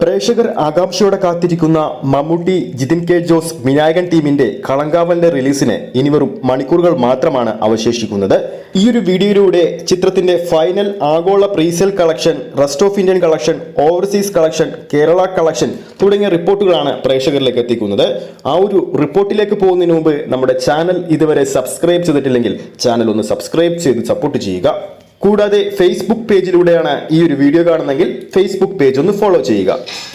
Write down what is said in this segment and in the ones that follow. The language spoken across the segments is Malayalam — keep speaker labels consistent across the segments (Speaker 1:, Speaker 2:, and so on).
Speaker 1: പ്രേക്ഷകർ ആകാംക്ഷയോടെ കാത്തിരിക്കുന്ന മമ്മൂട്ടി ജിതിൻ കെ ജോസ് വിനായകൻ ടീമിന്റെ കളങ്കാവലിന്റെ റിലീസിന് ഇനി വെറും മണിക്കൂറുകൾ മാത്രമാണ് അവശേഷിക്കുന്നത്. ഈ ഒരു വീഡിയോയിലൂടെ ചിത്രത്തിന്റെ ഫൈനൽ ആഗോള presale collection rest of Indian collection overseas collection Kerala collection തുടങ്ങിയ റിപ്പോർട്ടുകളാണ് പ്രേക്ഷകരിലേക്ക് എത്തിക്കുന്നത്. ആ ഒരു റിപ്പോർട്ടിലേക്ക് പോകുന്നതിന് മുമ്പ് നമ്മുടെ ചാനൽ ഇതുവരെ സബ്സ്ക്രൈബ് ചെയ്തിട്ടില്ലെങ്കിൽ ചാനൽ ഒന്ന് സബ്സ്ക്രൈബ് ചെയ്ത് സപ്പോർട്ട് ചെയ്യുക. കൂടാതെ ഫേസ്ബുക്ക് പേജിലൂടെയാണ് ഈ ഒരു വീഡിയോ കാണുന്നെങ്കിൽ ഫേസ്ബുക്ക് പേജ് ഒന്ന് ഫോളോ ചെയ്യുക.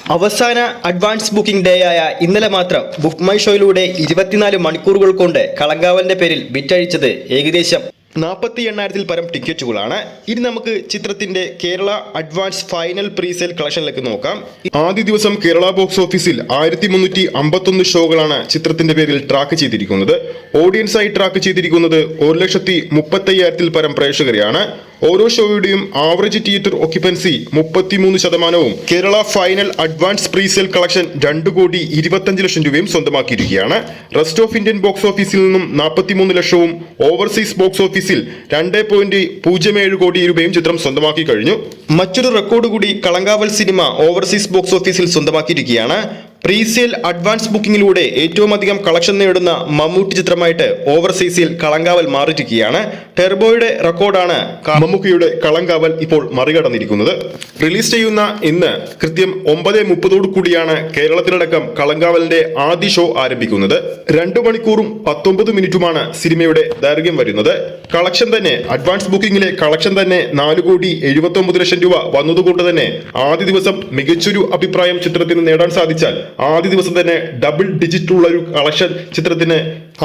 Speaker 1: അവസാന അഡ്വാൻസ് ബുക്കിംഗ് ഡേ ആയ ഇന്നലെ മാത്രം ബുക്ക് മൈ ഷോയിലൂടെ ഇരുപത്തിനാല് മണിക്കൂറുകൾ കൊണ്ട് കളങ്കാവലിന്റെ പേരിൽ വിറ്റഴിച്ചത് ഏകദേശം നാൽപ്പത്തി എണ്ണായിരത്തിൽ പരം ടിക്കറ്റുകളാണ്. ഇനി നമുക്ക് ചിത്രത്തിന്റെ കേരള അഡ്വാൻസ് ഫൈനൽ പ്രീസെയിൽ കളക്ഷനിലേക്ക് നോക്കാം. ആദ്യ ദിവസം കേരള ബോക്സ് ഓഫീസിൽ ആയിരത്തി മുന്നൂറ്റി അമ്പത്തൊന്ന് ഷോകളാണ് ചിത്രത്തിന്റെ പേരിൽ ട്രാക്ക് ചെയ്തിരിക്കുന്നത്. ഓഡിയൻസായി ട്രാക്ക് ചെയ്തിരിക്കുന്നത് ഒരു ലക്ഷത്തി മുപ്പത്തയ്യായിരത്തിൽ പരം പ്രേക്ഷകരെയാണ്. ഓരോ ഷോയുടെയും ആവറേജ് തിയേറ്റർ ഓക്യുപ്പൻസി മുപ്പത്തിമൂന്ന് ശതമാനവും. Kerala final advance presale collection രണ്ട് കോടി ഇരുപത്തഞ്ച് ലക്ഷം രൂപയും സ്വന്തമാക്കിയിരിക്കുകയാണ്. റെസ്റ്റ് ഓഫ് ഇന്ത്യൻ ബോക്സ് ഓഫീസിൽ നിന്നും നാൽപ്പത്തിമൂന്ന് ലക്ഷവും ഓവർസീസ് ബോക്സ് ഓഫീസിൽ രണ്ട് പോയിന്റ് പൂജ്യം ഏഴ് കോടി രൂപയും ചിത്രം സ്വന്തമാക്കി കഴിഞ്ഞു. മറ്റൊരു റെക്കോർഡ് കൂടി കളങ്കാവൽ സിനിമ ഓവർസീസ് ബോക്സ് ഓഫീസിൽ സ്വന്തമാക്കിയിരിക്കുകയാണ്. പ്രീസെയിൽ അഡ്വാൻസ് ബുക്കിംഗിലൂടെ ഏറ്റവും അധികം കളക്ഷൻ നേടുന്ന മമ്മൂട്ടി ചിത്രമായിട്ട് ഓവർസീസിൽ കളങ്കാവൽ മാറിയിരിക്കുകയാണ്. ടെർബോയുടെ റെക്കോർഡാണ് മമ്മൂക്കിയുടെ കളങ്കാവൽ ഇപ്പോൾ മറികടന്നിരിക്കുന്നത്. റിലീസ് ചെയ്യുന്ന ഇന്ന് കൃത്യം ഒമ്പത് മുപ്പതോടു കൂടിയാണ് കേരളത്തിലടക്കം കളങ്കാവലിന്റെ ആദ്യ ഷോ ആരംഭിക്കുന്നത്. രണ്ടു മണിക്കൂറും പത്തൊമ്പത് മിനിറ്റുമാണ് സിനിമയുടെ ദൈർഘ്യം വരുന്നത്. കളക്ഷൻ തന്നെ അഡ്വാൻസ് ബുക്കിംഗിലെ കളക്ഷൻ തന്നെ നാല് കോടി എഴുപത്തി ലക്ഷം രൂപ വന്നതുകൊണ്ട് തന്നെ ആദ്യ ദിവസം മികച്ചൊരു അഭിപ്രായം ചിത്രത്തിന് നേടാൻ സാധിച്ചാൽ ആദ്യ ദിവസം തന്നെ ഡബിൾ ഡിജിറ്റ് ഉള്ള ഒരു കളക്ഷൻ ചിത്രത്തിന്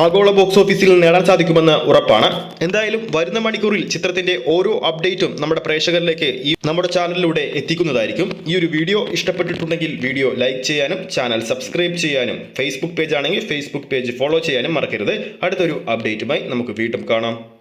Speaker 1: ആഗോള ബോക്സ് ഓഫീസിൽ നേടാൻ സാധിക്കുമെന്ന് ഉറപ്പാണ്. എന്തായാലും വരുന്ന മണിക്കൂറിൽ ചിത്രത്തിന്റെ ഓരോ അപ്ഡേറ്റും നമ്മുടെ പ്രേക്ഷകരിലേക്ക് ഈ നമ്മുടെ ചാനലിലൂടെ എത്തിക്കുന്നതായിരിക്കും. ഈ ഒരു വീഡിയോ ഇഷ്ടപ്പെട്ടിട്ടുണ്ടെങ്കിൽ വീഡിയോ ലൈക്ക് ചെയ്യാനും ചാനൽ സബ്സ്ക്രൈബ് ചെയ്യാനും ഫേസ്ബുക്ക് പേജ് ആണെങ്കിൽ ഫേസ്ബുക്ക് പേജ് ഫോളോ ചെയ്യാനും മറക്കരുത്. അടുത്തൊരു അപ്ഡേറ്റുമായി നമുക്ക് വീണ്ടും കാണാം.